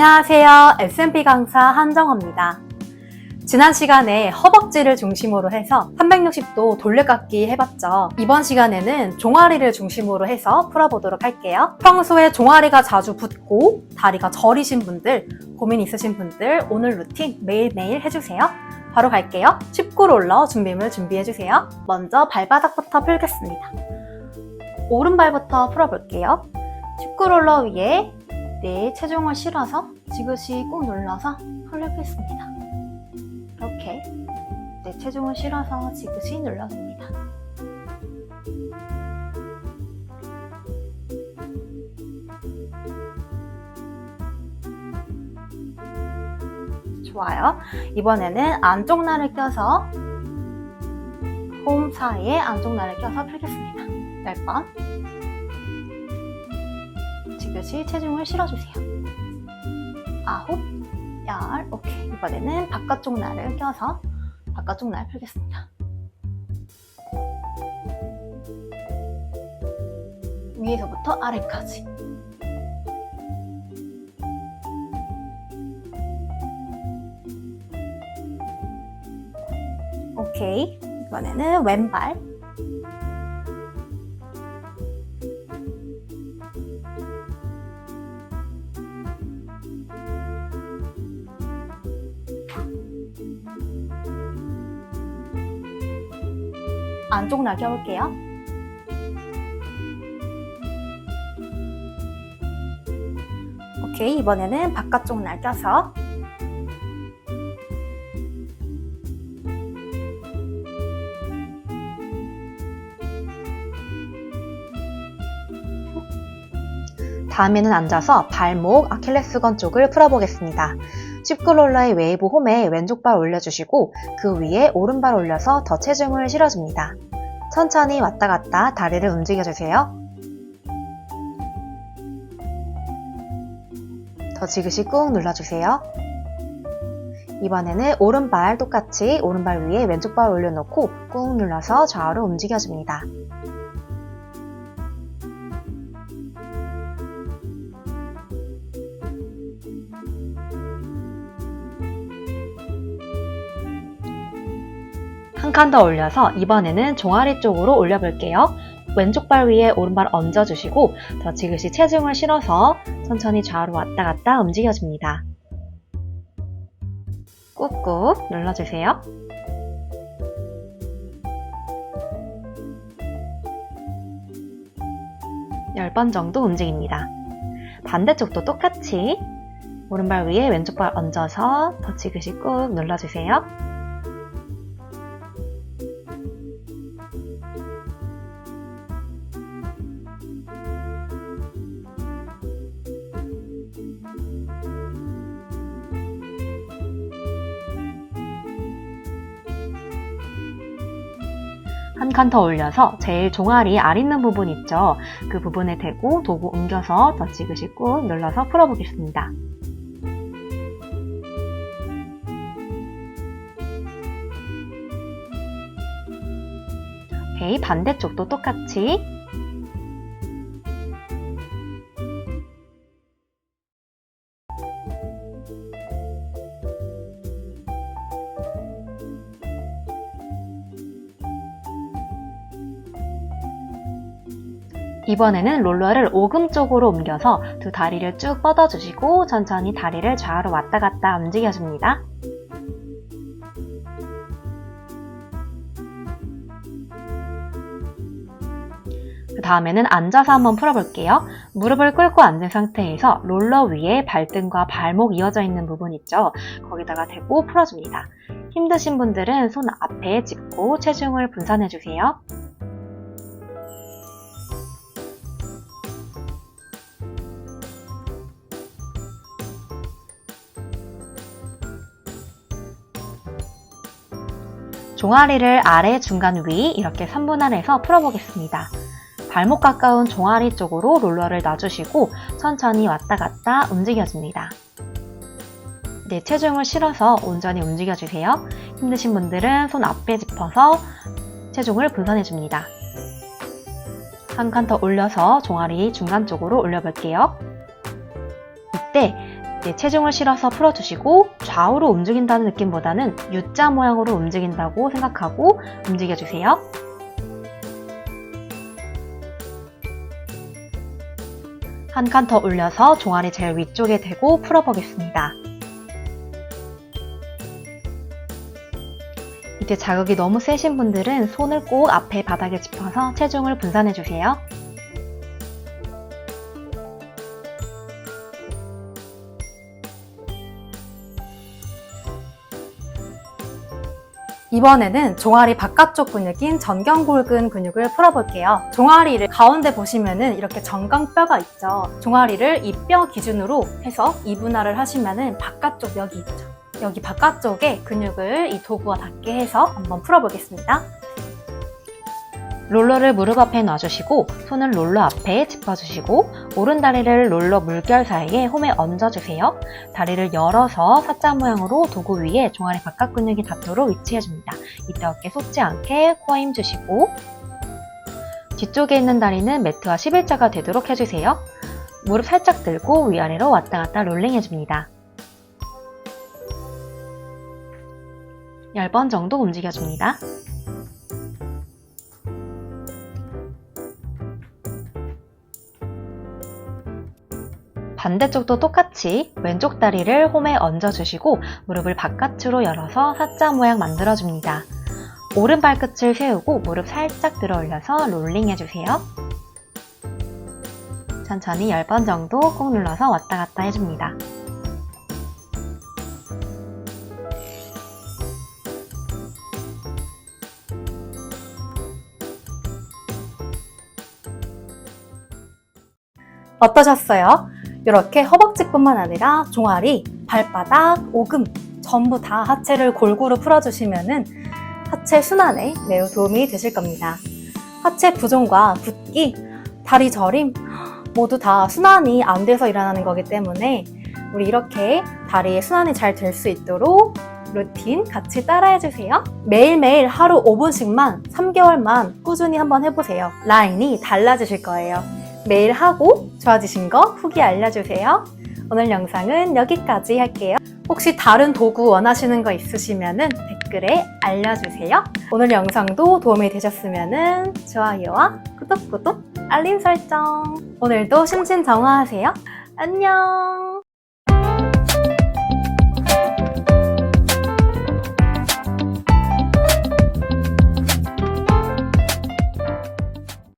안녕하세요. S&P 강사 한정호입니다. 지난 시간에 허벅지를 중심으로 해서 360도 돌려깎기 해봤죠. 이번 시간에는 종아리를 중심으로 해서 풀어보도록 할게요. 평소에 종아리가 자주 붓고 다리가 저리신 분들, 고민 있으신 분들 오늘 루틴 매일매일 해주세요. 바로 갈게요. 19 롤러 준비물 준비해주세요. 먼저 발바닥부터 풀겠습니다. 오른발부터 풀어볼게요. 19 롤러 위에 내 체중을 실어서 지그시 꾹 눌러서 풀려겠습니다. 이렇게 내 체중을 실어서 지그시 눌러줍니다. 좋아요. 이번에는 안쪽 날을 껴서 홈 사이에 안쪽 날을 껴서 풀겠습니다. 10번. 지그시 체중을 실어주세요. 아홉, 열, 오케이. 이번에는 바깥쪽 날을 껴서 바깥쪽 날 풀겠습니다. 위에서부터 아래까지. 오케이. 이번에는 왼발. 안쪽 날 껴볼게요. 오케이, 이번에는 바깥쪽 날 껴서 다음에는 앉아서 발목, 아킬레스건 쪽을 풀어보겠습니다. 쉽클롤러의 웨이브 홈에 왼쪽 발 올려주시고 그 위에 오른발 올려서 더 체중을 실어줍니다. 천천히 왔다 갔다 다리를 움직여주세요. 더 지그시 꾹 눌러주세요. 이번에는 오른발 똑같이 오른발 위에 왼쪽 발 올려놓고 꾹 눌러서 좌우로 움직여줍니다. 한 칸 더 올려서 이번에는 종아리 쪽으로 올려볼게요. 왼쪽 발 위에 오른발 얹어주시고 더 지그시 체중을 실어서 천천히 좌우로 왔다 갔다 움직여줍니다. 꾹꾹 눌러주세요. 열 번 정도 움직입니다. 반대쪽도 똑같이 오른발 위에 왼쪽 발 얹어서 더 지그시 꾹 눌러주세요. 한 칸 더 올려서 제일 종아리 알 있는 부분 있죠? 그 부분에 대고 도구 옮겨서 더 지그시 꾹 눌러서 풀어보겠습니다. 오케이, 반대쪽도 똑같이 이번에는 롤러를 오금 쪽으로 옮겨서 두 다리를 쭉 뻗어주시고 천천히 다리를 좌우로 왔다 갔다 움직여줍니다. 그 다음에는 앉아서 한번 풀어볼게요. 무릎을 꿇고 앉은 상태에서 롤러 위에 발등과 발목 이어져 있는 부분 있죠? 거기다가 대고 풀어줍니다. 힘드신 분들은 손 앞에 짚고 체중을 분산해주세요. 종아리를 아래, 중간, 위 이렇게 3분할해서 풀어보겠습니다. 발목 가까운 종아리 쪽으로 롤러를 놔주시고 천천히 왔다 갔다 움직여줍니다. 네, 체중을 실어서 온전히 움직여주세요. 힘드신 분들은 손 앞에 짚어서 체중을 분산해줍니다. 한 칸 더 올려서 종아리 중간 쪽으로 올려볼게요. 이때 이제 체중을 실어서 풀어주시고 좌우로 움직인다는 느낌보다는 U자 모양으로 움직인다고 생각하고 움직여주세요. 한 칸 더 올려서 종아리 제일 위쪽에 대고 풀어보겠습니다. 이때 자극이 너무 세신 분들은 손을 꼭 앞에 바닥에 짚어서 체중을 분산해주세요. 이번에는 종아리 바깥쪽 근육인 전경골근 근육을 풀어볼게요. 종아리를 가운데 보시면은 이렇게 전강뼈가 있죠. 종아리를 이 뼈 기준으로 해서 이분할을 하시면은 바깥쪽 여기 있죠. 여기 바깥쪽에 근육을 이 도구와 닿게 해서 한번 풀어보겠습니다. 롤러를 무릎 앞에 놔주시고 손을 롤러 앞에 짚어주시고 오른 다리를 롤러 물결 사이에 홈에 얹어주세요. 다리를 열어서 사자 모양으로 도구 위에 종아리 바깥 근육이 닿도록 위치해줍니다. 이때 어깨 솟지 않게 코어 힘 주시고 뒤쪽에 있는 다리는 매트와 11자가 되도록 해주세요. 무릎 살짝 들고 위아래로 왔다 갔다 롤링 해줍니다. 10번 정도 움직여줍니다. 반대쪽도 똑같이 왼쪽 다리를 홈에 얹어주시고 무릎을 바깥으로 열어서 사자 모양 만들어줍니다. 오른 발끝을 세우고 무릎 살짝 들어 올려서 롤링 해주세요. 천천히 10번 정도 꾹 눌러서 왔다 갔다 해줍니다. 어떠셨어요? 이렇게 허벅지뿐만 아니라 종아리, 발바닥, 오금 전부 다 하체를 골고루 풀어주시면은 하체 순환에 매우 도움이 되실 겁니다. 하체 부종과 붓기, 다리 저림 모두 다 순환이 안 돼서 일어나는 거기 때문에 우리 이렇게 다리의 순환이 잘 될 수 있도록 루틴 같이 따라해주세요. 매일매일 하루 5분씩만 3개월만 꾸준히 한번 해보세요. 라인이 달라지실 거예요. 매일 하고 좋아지신 거 후기 알려주세요. 오늘 영상은 여기까지 할게요. 혹시 다른 도구 원하시는 거 있으시면 댓글에 알려주세요. 오늘 영상도 도움이 되셨으면 좋아요와 구독, 구독, 알림 설정. 오늘도 심신 정화하세요. 안녕!